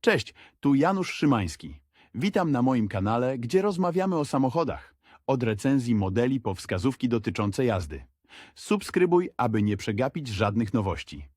Cześć, tu Janusz Szymański. Witam na moim kanale, gdzie rozmawiamy o samochodach. Od recenzji modeli po wskazówki dotyczące jazdy. Subskrybuj, aby nie przegapić żadnych nowości.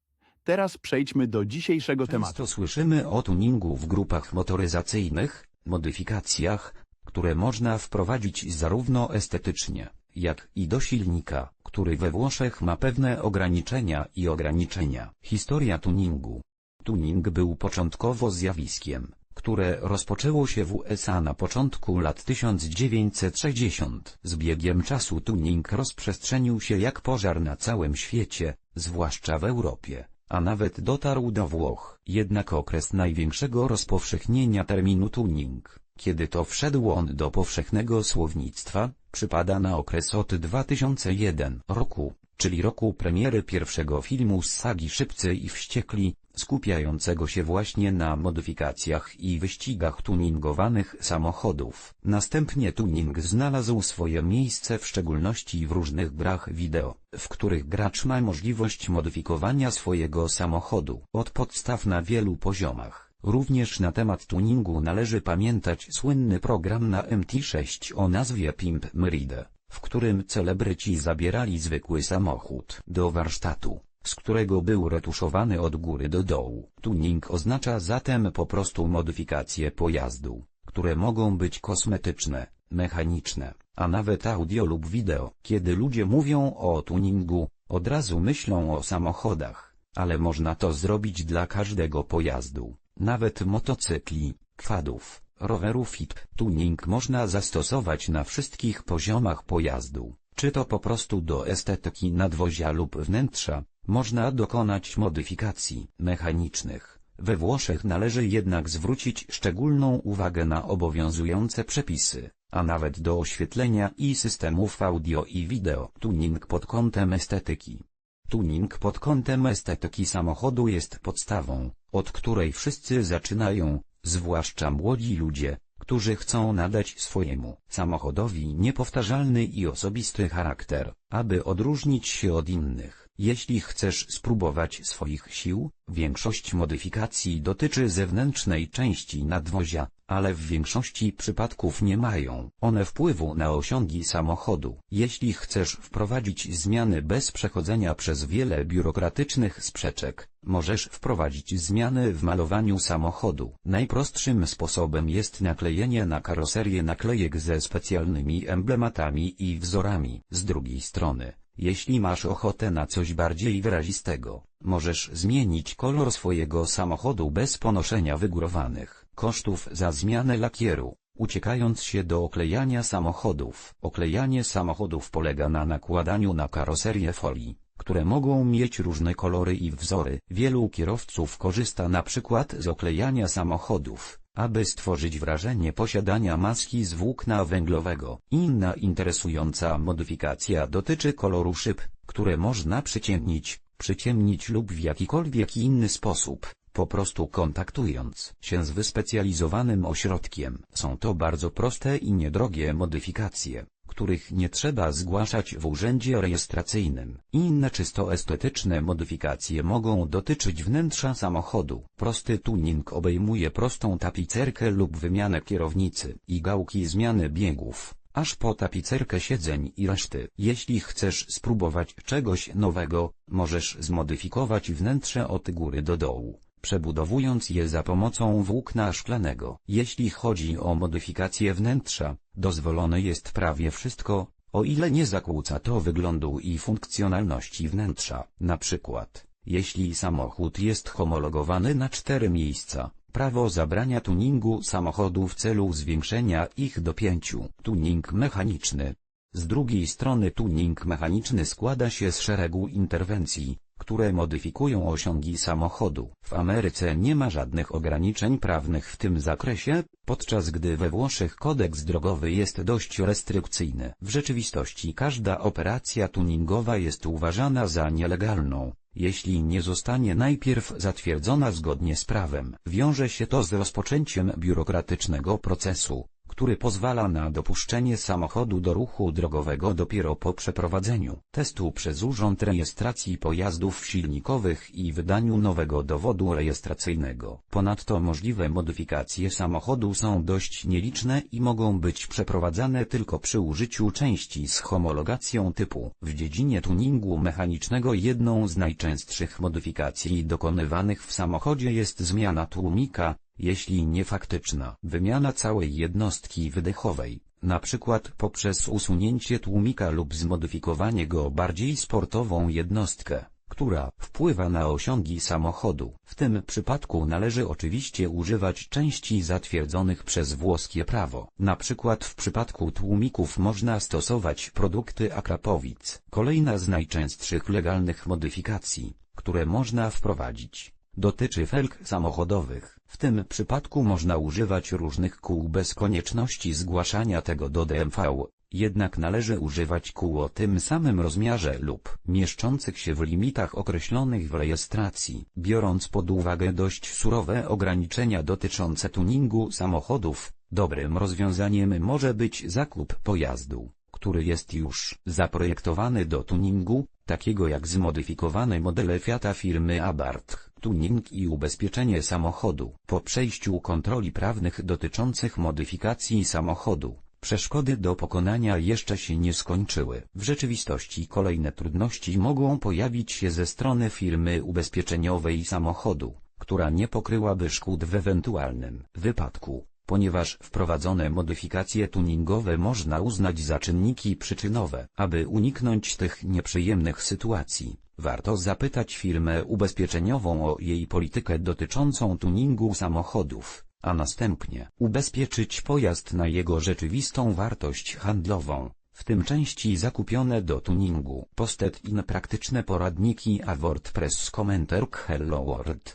Teraz przejdźmy do dzisiejszego tematu. Często słyszymy o tuningu w grupach motoryzacyjnych, modyfikacjach, które można wprowadzić zarówno estetycznie, jak i do silnika, który we Włoszech ma pewne ograniczenia i ograniczenia. Historia tuningu. Tuning był początkowo zjawiskiem, które rozpoczęło się w USA na początku lat 1960. Z biegiem czasu tuning rozprzestrzenił się jak pożar na całym świecie, zwłaszcza w Europie a nawet dotarł do Włoch. Jednak okres największego rozpowszechnienia terminu tuning, kiedy to wszedł on do powszechnego słownictwa, przypada na okres od 2001 roku, czyli roku premiery pierwszego filmu z sagi Szybcy i Wściekli, skupiającego się właśnie na modyfikacjach i wyścigach tuningowanych samochodów. Następnie tuning znalazł swoje miejsce w szczególności w różnych grach wideo, w których gracz ma możliwość modyfikowania swojego samochodu od podstaw na wielu poziomach. Również na temat tuningu należy pamiętać słynny program na MT6 o nazwie Pimp Myride, w którym celebryci zabierali zwykły samochód do warsztatu z którego był retuszowany od góry do dołu. Tuning oznacza zatem po prostu modyfikacje pojazdu, które mogą być kosmetyczne, mechaniczne, a nawet audio lub wideo. Kiedy ludzie mówią o tuningu, od razu myślą o samochodach, ale można to zrobić dla każdego pojazdu, nawet motocykli, kwadów, rowerów i tuning można zastosować na wszystkich poziomach pojazdu, czy to po prostu do estetyki nadwozia lub wnętrza, można dokonać modyfikacji mechanicznych. We Włoszech należy jednak zwrócić szczególną uwagę na obowiązujące przepisy, a nawet do oświetlenia i systemów audio i wideo. Tuning pod kątem estetyki. Tuning pod kątem estetyki samochodu jest podstawą, od której wszyscy zaczynają, zwłaszcza młodzi ludzie, którzy chcą nadać swojemu samochodowi niepowtarzalny i osobisty charakter, aby odróżnić się od innych. Jeśli chcesz spróbować swoich sił, większość modyfikacji dotyczy zewnętrznej części nadwozia, ale w większości przypadków nie mają one wpływu na osiągi samochodu. Jeśli chcesz wprowadzić zmiany bez przechodzenia przez wiele biurokratycznych sprzeczek, możesz wprowadzić zmiany w malowaniu samochodu. Najprostszym sposobem jest naklejenie na karoserię naklejek ze specjalnymi emblematami i wzorami. Z drugiej strony, jeśli masz ochotę na coś bardziej wyrazistego, możesz zmienić kolor swojego samochodu bez ponoszenia wygórowanych kosztów za zmianę lakieru, uciekając się do oklejania samochodów. Oklejanie samochodów polega na nakładaniu na karoserię folii, które mogą mieć różne kolory i wzory. Wielu kierowców korzysta na przykład z oklejania samochodów, aby stworzyć wrażenie posiadania maski z włókna węglowego. Inna interesująca modyfikacja dotyczy koloru szyb, które można przyciemnić, przyciemnić lub w jakikolwiek inny sposób, po prostu kontaktując się z wyspecjalizowanym ośrodkiem. Są to bardzo proste i niedrogie modyfikacje których nie trzeba zgłaszać w urzędzie rejestracyjnym. Inne czysto estetyczne modyfikacje mogą dotyczyć wnętrza samochodu. Prosty tuning obejmuje prostą tapicerkę lub wymianę kierownicy i gałki zmiany biegów aż po tapicerkę siedzeń i reszty. Jeśli chcesz spróbować czegoś nowego, możesz zmodyfikować wnętrze od góry do dołu przebudowując je za pomocą włókna szklanego. Jeśli chodzi o modyfikację wnętrza, dozwolone jest prawie wszystko, o ile nie zakłóca to wyglądu i funkcjonalności wnętrza. Na przykład, jeśli samochód jest homologowany na cztery miejsca, prawo zabrania tuningu samochodu w celu zwiększenia ich do pięciu. Tuning mechaniczny. Z drugiej strony tuning mechaniczny składa się z szeregu interwencji, które modyfikują osiągi samochodu. W Ameryce nie ma żadnych ograniczeń prawnych w tym zakresie, podczas gdy we Włoszech kodeks drogowy jest dość restrykcyjny. W rzeczywistości każda operacja tuningowa jest uważana za nielegalną, jeśli nie zostanie najpierw zatwierdzona zgodnie z prawem. Wiąże się to z rozpoczęciem biurokratycznego procesu, który pozwala na dopuszczenie samochodu do ruchu drogowego dopiero po przeprowadzeniu testu przez Urząd Rejestracji Pojazdów Silnikowych i wydaniu nowego dowodu rejestracyjnego. Ponadto możliwe modyfikacje samochodu są dość nieliczne i mogą być przeprowadzane tylko przy użyciu części z homologacją typu. W dziedzinie tuningu mechanicznego jedną z najczęstszych modyfikacji dokonywanych w samochodzie jest zmiana tłumika, jeśli nie faktyczna. Wymiana całej jednostki wydechowej, przykład poprzez usunięcie tłumika lub zmodyfikowanie go bardziej sportową jednostkę, która wpływa na osiągi samochodu. W tym przypadku należy oczywiście używać części zatwierdzonych przez włoskie prawo. Na przykład w przypadku tłumików można stosować produkty Akrapowic. Kolejna z najczęstszych legalnych modyfikacji, które można wprowadzić, dotyczy felg samochodowych. W tym przypadku można używać różnych kół bez konieczności zgłaszania tego do DMV, jednak należy używać kół o tym samym rozmiarze lub mieszczących się w limitach określonych w rejestracji. Biorąc pod uwagę dość surowe ograniczenia dotyczące tuningu samochodów, dobrym rozwiązaniem może być zakup pojazdu, który jest już zaprojektowany do tuningu, takiego jak zmodyfikowane modele Fiata firmy Abarth, tuning i ubezpieczenie samochodu. Po przejściu kontroli prawnych dotyczących modyfikacji samochodu, przeszkody do pokonania jeszcze się nie skończyły. W rzeczywistości kolejne trudności mogą pojawić się ze strony firmy ubezpieczeniowej samochodu, która nie pokryłaby szkód w ewentualnym wypadku ponieważ wprowadzone modyfikacje tuningowe można uznać za czynniki przyczynowe. Aby uniknąć tych nieprzyjemnych sytuacji, warto zapytać firmę ubezpieczeniową o jej politykę dotyczącą tuningu samochodów, a następnie ubezpieczyć pojazd na jego rzeczywistą wartość handlową, w tym części zakupione do tuningu. Postet in praktyczne poradniki a WordPress Commenter Hello World